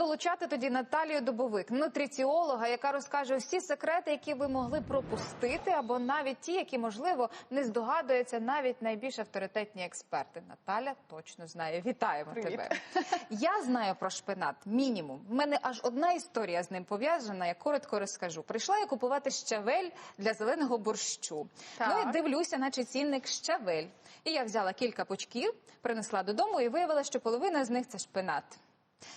долучати тоді Наталію Добовик, нутриціолога, яка розкаже всі секрети, які ви могли пропустити, або навіть ті, які можливо не здогадуються навіть найбільш авторитетні експерти. Наталя точно знає. Вітаємо Привіт. тебе. Я знаю про шпинат мінімум. У мене аж одна історія з ним пов'язана. Я коротко розкажу. Прийшла я купувати щавель для зеленого борщу. Так. Ну і дивлюся, наче цінник щавель. І я взяла кілька пучків, принесла додому і виявила, що половина з них це шпинат.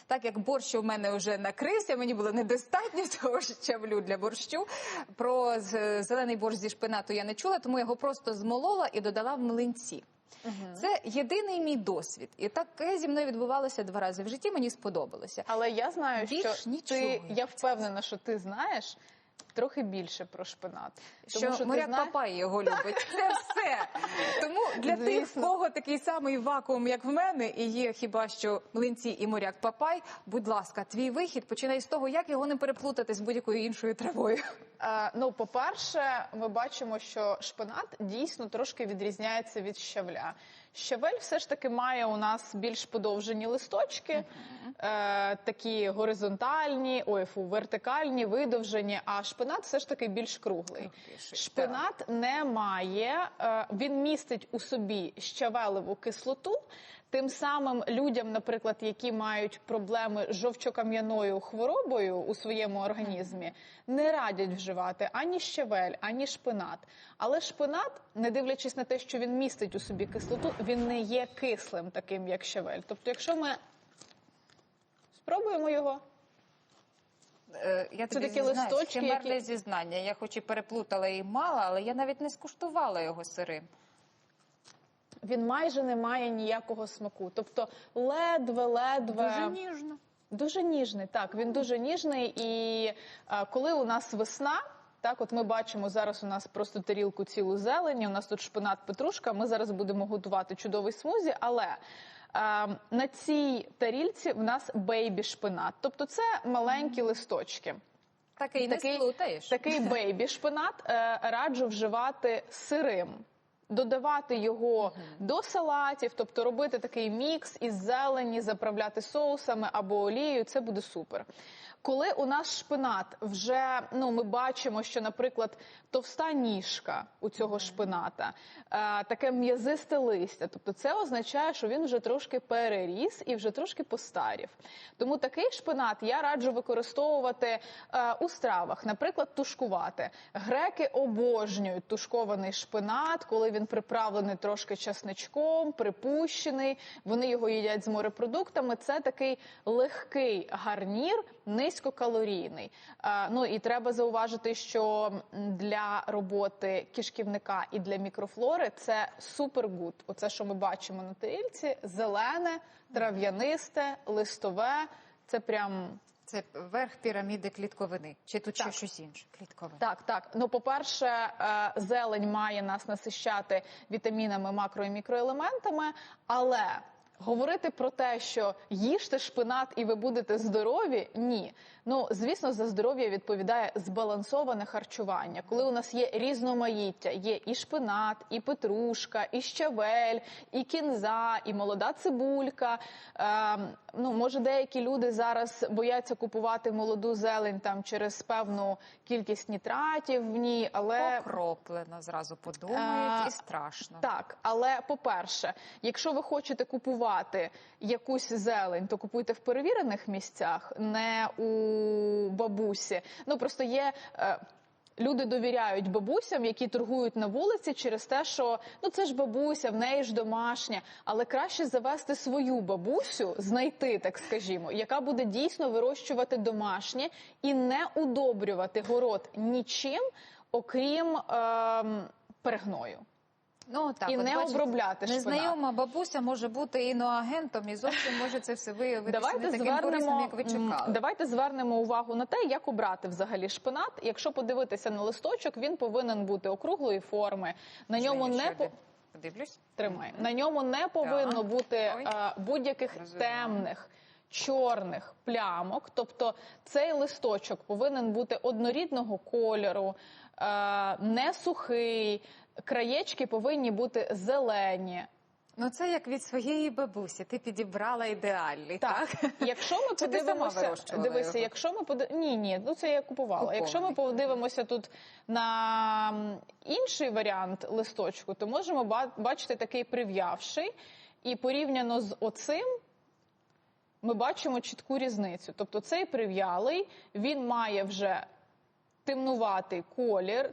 Так як борщ у мене вже накрився, мені було недостатньо цього щавлю для борщу. Про зелений борщ зі шпинату я не чула, тому я його просто змолола і додала в млинці. Це єдиний мій досвід, і таке зі мною відбувалося два рази в житті. Мені сподобалося. Але я знаю, Більш що нічого, ти, я впевнена, що ти знаєш трохи більше про шпинат. що, ти моряк знаєш- Папай його любить. Це все. Тому для тих, в кого такий самий вакуум, як в мене, і є хіба що млинці і моряк Папай. Будь ласка, твій вихід починай з того, як його не переплутати з будь-якою іншою травою. Е, ну, по-перше, ми бачимо, що шпинат дійсно трошки відрізняється від щавля. Щавель все ж таки має у нас більш подовжені листочки, е, такі горизонтальні, ой, фу, вертикальні, видовжені, а шпинат все ж таки більш круглий. Шпинат не має, е, він містить у собі щавелеву кислоту. Тим самим людям, наприклад, які мають проблеми з жовчокам'яною хворобою у своєму організмі, не радять вживати ані щавель, ані шпинат. Але шпинат, не дивлячись на те, що він містить у собі кислоту, він не є кислим, таким як щавель. Тобто, якщо ми спробуємо його, Е, Я Це тобі такі зізнаюсь, листочки, які- зізнання. Я хоч і переплутала і мала, але я навіть не скуштувала його сирим. Він майже не має ніякого смаку. Тобто ледве-ледве Дуже ніжно. Дуже ніжний, так він дуже ніжний. І е, коли у нас весна, так от ми бачимо зараз. У нас просто тарілку цілу зелені. У нас тут шпинат, петрушка. Ми зараз будемо готувати чудовий смузі, але. е, На цій тарільці в нас бейбі шпинат, тобто це маленькі листочки. Такий не сплутаєш. Такий бейбі шпинат е, раджу вживати сирим. Додавати його до салатів, тобто робити такий мікс із зелені, заправляти соусами або олією, це буде супер. Коли у нас шпинат вже ну ми бачимо, що, наприклад, товста ніжка у цього шпината, е, таке м'язисте листя, тобто це означає, що він вже трошки переріс і вже трошки постарів. Тому такий шпинат я раджу використовувати е, у стравах, наприклад, тушкувати. Греки обожнюють тушкований шпинат, коли він приправлений трошки часничком, припущений. Вони його їдять з морепродуктами. Це такий легкий гарнір, низькокалорійний. Е, ну і треба зауважити, що для роботи кишківника і для мікрофлори це супергуд. Оце, що ми бачимо на тарілці, зелене, трав'янисте, листове. Це прям Це верх піраміди клітковини. Чи тут ще Так. щось інше? Клітковина. Так, так. Ну, по-перше, е, зелень має нас насищати вітамінами, макро і мікроелементами, але говорити про те, що їжте шпинат і ви будете здорові, ні. Ну, звісно, за здоров'я відповідає збалансоване харчування. Коли у нас є різноманіття, є і шпинат, і петрушка, і щавель, і кінза, і молода цибулька. Е, ну, може, деякі люди зараз бояться купувати молоду зелень там через певну кількість нітратів в ній, але Покроплено, зразу подумають, Е, і страшно. так, але по-перше, якщо ви хочете купувати якусь зелень, то купуйте в перевірених місцях, не у бабусі. Ну просто є. е, Люди довіряють бабусям, які торгують на вулиці через те, що ну це ж бабуся, в неї ж домашня, але краще завести свою бабусю, знайти, так скажімо, яка буде дійсно вирощувати домашнє і не удобрювати город нічим, окрім ем, перегною. Ну, так, і от не бачите, обробляти шпинат. Незнайома бабуся може бути іноагентом і зовсім може це все виявитися Давайте не таким корисним, звернемо, як ви чекали. давайте звернемо увагу на те, як обрати взагалі шпинат. Якщо подивитися на листочок, він повинен бути округлої форми. На ньому не по... подивлюсь. Тримай. На ньому не повинно Так. бути е, будь-яких темних. Чорних плямок, тобто цей листочок повинен бути однорідного кольору, е, не сухий, краєчки повинні бути зелені. Ну це як від своєї бабусі. Ти підібрала ідеальний, так? Так, якщо ми Чи ти сама подивимося, дивися, його? якщо ми поди... ні, ні, ну це я купувала. Купований. Якщо ми подивимося тут на інший варіант листочку, то можемо бачити такий прив'явший, і порівняно з оцим. Ми бачимо чітку різницю. Тобто цей прив'ялий, він має вже темнуватий колір.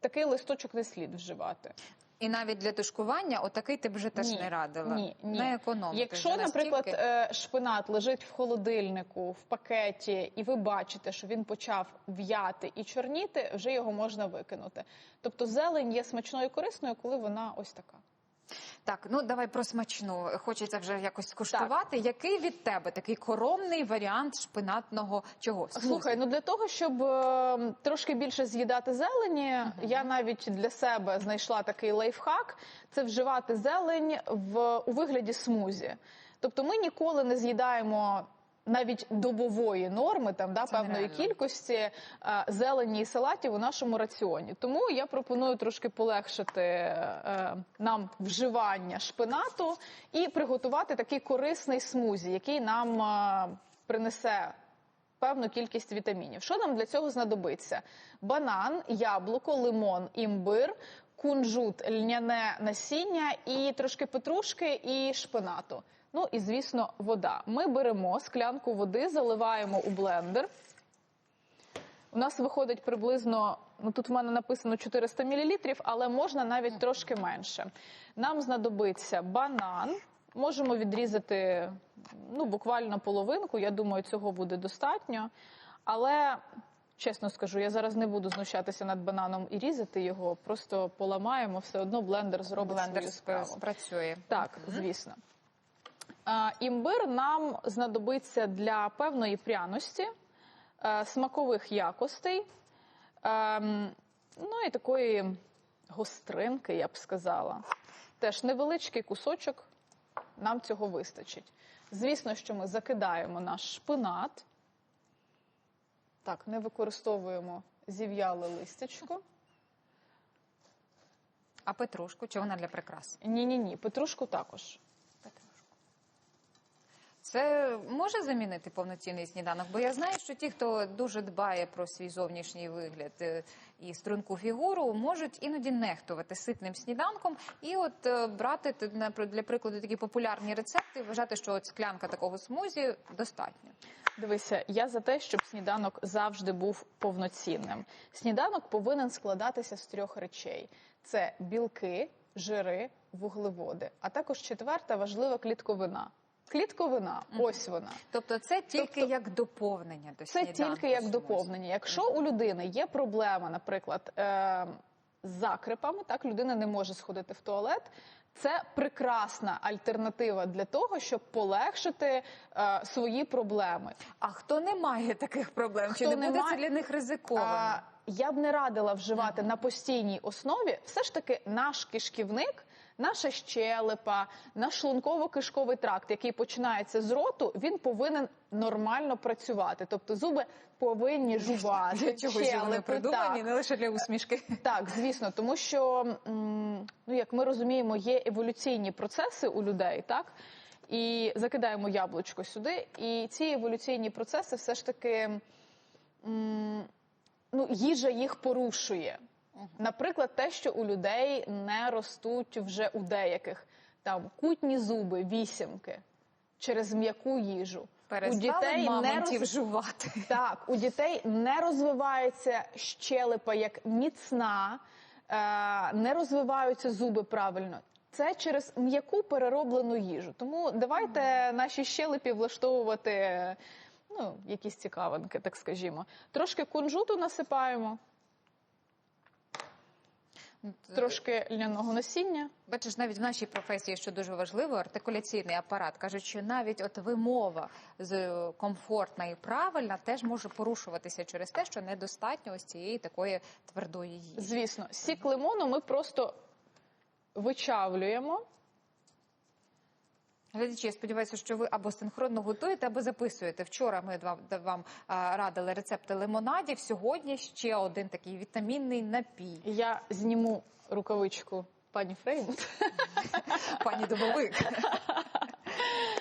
Такий листочок не слід вживати. І навіть для тушкування отакий ти б вже теж Ні, не радила. ні, ні. Не економити. Якщо, наприклад, настільки. е, шпинат лежить в холодильнику, в пакеті, і ви бачите, що він почав в'яти і чорніти, вже його можна викинути. Тобто зелень є смачною і корисною, коли вона ось така. Так, ну давай про смачну. Хочеться вже якось скуштувати. Який від тебе такий коромний варіант шпинатного чого? Слухай, ну для того, щоб е, трошки більше з'їдати зелені, я навіть для себе знайшла такий лайфхак: це вживати зелень в у вигляді смузі. Тобто, ми ніколи не з'їдаємо. Навіть добової норми, там да Це певної нереально. кількості е, зелені і салатів у нашому раціоні. Тому я пропоную трошки полегшити е, нам вживання шпинату і приготувати такий корисний смузі, який нам е, принесе певну кількість вітамінів. Що нам для цього знадобиться? Банан, яблуко, лимон, імбир, кунжут, льняне насіння і трошки петрушки і шпинату. Ну і звісно, вода. Ми беремо склянку води, заливаємо у блендер. У нас виходить приблизно, ну тут в мене написано 400 мл, але можна навіть трошки менше. Нам знадобиться банан. Можемо відрізати ну, буквально половинку. Я думаю, цього буде достатньо. Але чесно скажу, я зараз не буду знущатися над бананом і різати його. Просто поламаємо, все одно блендер зробить блендер свою справу. спрацює. Так, звісно. А, Імбир нам знадобиться для певної пряності, е, смакових якостей, ем, ну і такої гостринки, я б сказала. Теж невеличкий кусочок, нам цього вистачить. Звісно, що ми закидаємо наш шпинат. Так, не використовуємо зів'яле листячко. А петрушку, чи вона для прикрас? Ні, ні, петрушку також. Це може замінити повноцінний сніданок? Бо я знаю, що ті, хто дуже дбає про свій зовнішній вигляд е, і струнку фігуру, можуть іноді нехтувати ситним сніданком і от е, брати для прикладу такі популярні рецепти, вважати, що от склянка такого смузі достатньо. Дивися, я за те, щоб сніданок завжди був повноцінним. Сніданок повинен складатися з трьох речей: це білки, жири, вуглеводи, а також четверта важлива клітковина. Клітковина, ось вона. Тобто, це тільки Тобто як доповнення до Це тільки як доповнення. Якщо у людини є проблема, наприклад, е- з закрипами, так людина не може сходити в туалет. Це прекрасна альтернатива для того, щоб полегшити е, свої проблеми. А хто не має таких проблем? Чи не не буде має- це для них ризиковано? А, я б не радила вживати на постійній основі. Все ж таки, наш кишківник, наша щелепа, наш шлунково-кишковий тракт, який починається з роту, він повинен нормально працювати. Тобто зуби повинні жувати. Для чогось же вони придумані, не лише для усмішки. Так, звісно, тому що ну як ми розуміємо, є еволюційні процеси у людей, так. І закидаємо яблучко сюди, і ці еволюційні процеси все ж таки ну, їжа їх порушує. Наприклад, те, що у людей не ростуть вже у деяких там кутні зуби, вісімки через м'яку їжу. Перестали у дітей не роз... жувати. Так, у дітей не розвивається щелепа як міцна, е, не розвиваються зуби правильно. Це через м'яку перероблену їжу. Тому давайте наші щелепі влаштовувати ну, якісь цікавинки, так скажімо. Трошки кунжуту насипаємо, трошки льняного насіння. Бачиш, навіть в нашій професії, що дуже важливо, артикуляційний апарат кажуть, що навіть от вимова з е, комфортна і правильна теж може порушуватися через те, що недостатньо ось цієї такої твердої їжі. Звісно, сік лимону ми просто вичавлюємо. Глядачі, я сподіваюся, що ви або синхронно готуєте, або записуєте. Вчора ми вам, вам радили рецепти лимонадів. Сьогодні ще один такий вітамінний напій. Я зніму рукавичку Пані Фреймут. Пані Дубовик.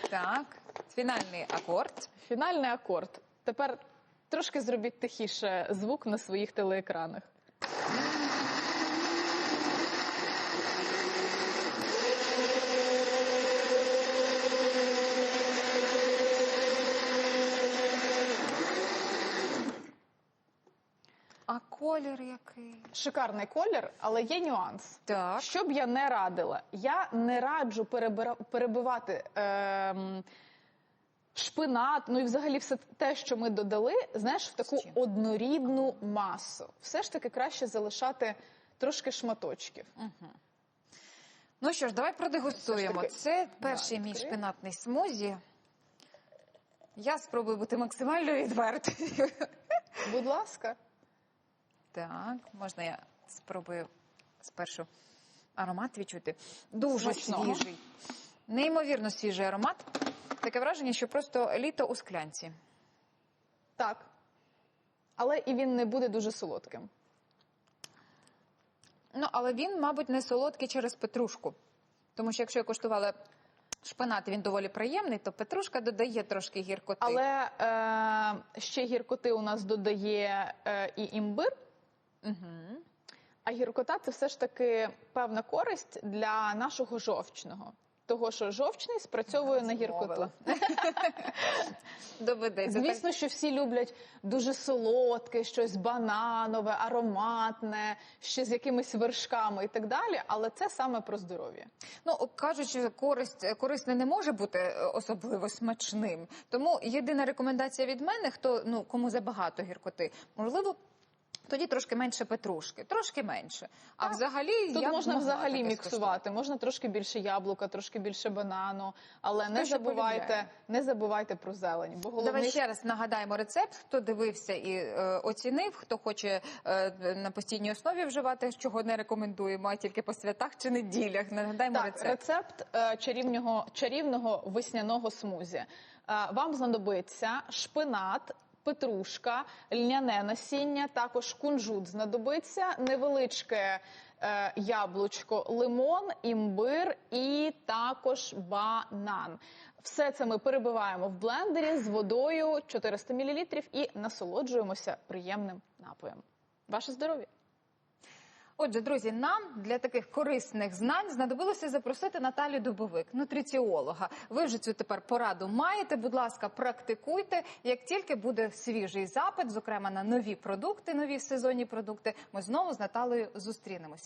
Так, фінальний акорд. Фінальний акорд. Тепер трошки зробіть тихіше звук на своїх телеекранах. А колір який? Шикарний колір, але є нюанс. Так. Що б я не радила, я не раджу перебира- перебивати ем, шпинат, ну і взагалі все те, що ми додали, знаєш, в таку однорідну масу. Все ж таки краще залишати трошки шматочків. Ну що ж, давай продегустуємо. Таки, Це перший да, мій відкрию. шпинатний смузі. Я спробую бути максимально відвертою. Будь ласка. Так, можна я спробую спершу аромат відчути. Дуже Смачного. свіжий. Неймовірно свіжий аромат. Таке враження, що просто літо у склянці. Так. Але і він не буде дуже солодким. Ну, але він, мабуть, не солодкий через петрушку. Тому що якщо я куштувала шпинат, він доволі приємний, то петрушка додає трошки гіркоти. Але е, ще гіркоти у нас додає е, і імбир. Угу. А гіркота це все ж таки певна користь для нашого жовчного. Того, що жовчний спрацьовує на гіркоту. Доведеться. Звісно, що всі люблять дуже солодке, щось бананове, ароматне, ще з якимись вершками і так далі. Але це саме про здоров'я. Ну кажуть, що користь корисне не може бути е, особливо смачним. Тому єдина рекомендація від мене, хто ну кому забагато гіркоти, можливо. Тоді трошки менше петрушки, трошки менше. А Так. взагалі Тут я можна взагалі міксувати. Можна трошки більше яблука, трошки більше банану, але не Хто що забувайте, полюбляє. не забувайте про зелень. Бо Давай ще раз нагадаємо рецепт. Хто дивився і е, оцінив, хто хоче е, на постійній основі вживати, чого не рекомендуємо, а тільки по святах чи неділях. Нагадаємо Так, рецепт. рецепт е, чарівного, чарівного весняного смузі. Е, вам знадобиться шпинат. Петрушка, льняне насіння, також кунжут знадобиться, невеличке е, яблучко, лимон, імбир і також банан. Все це ми перебиваємо в блендері з водою 400 мл і насолоджуємося приємним напоєм. Ваше здоров'я! Отже, друзі, нам для таких корисних знань знадобилося запросити Наталю Дубовик, нутриціолога. Ви вже цю тепер пораду маєте. Будь ласка, практикуйте. Як тільки буде свіжий запит, зокрема на нові продукти, нові сезонні продукти, ми знову з Наталею зустрінемося.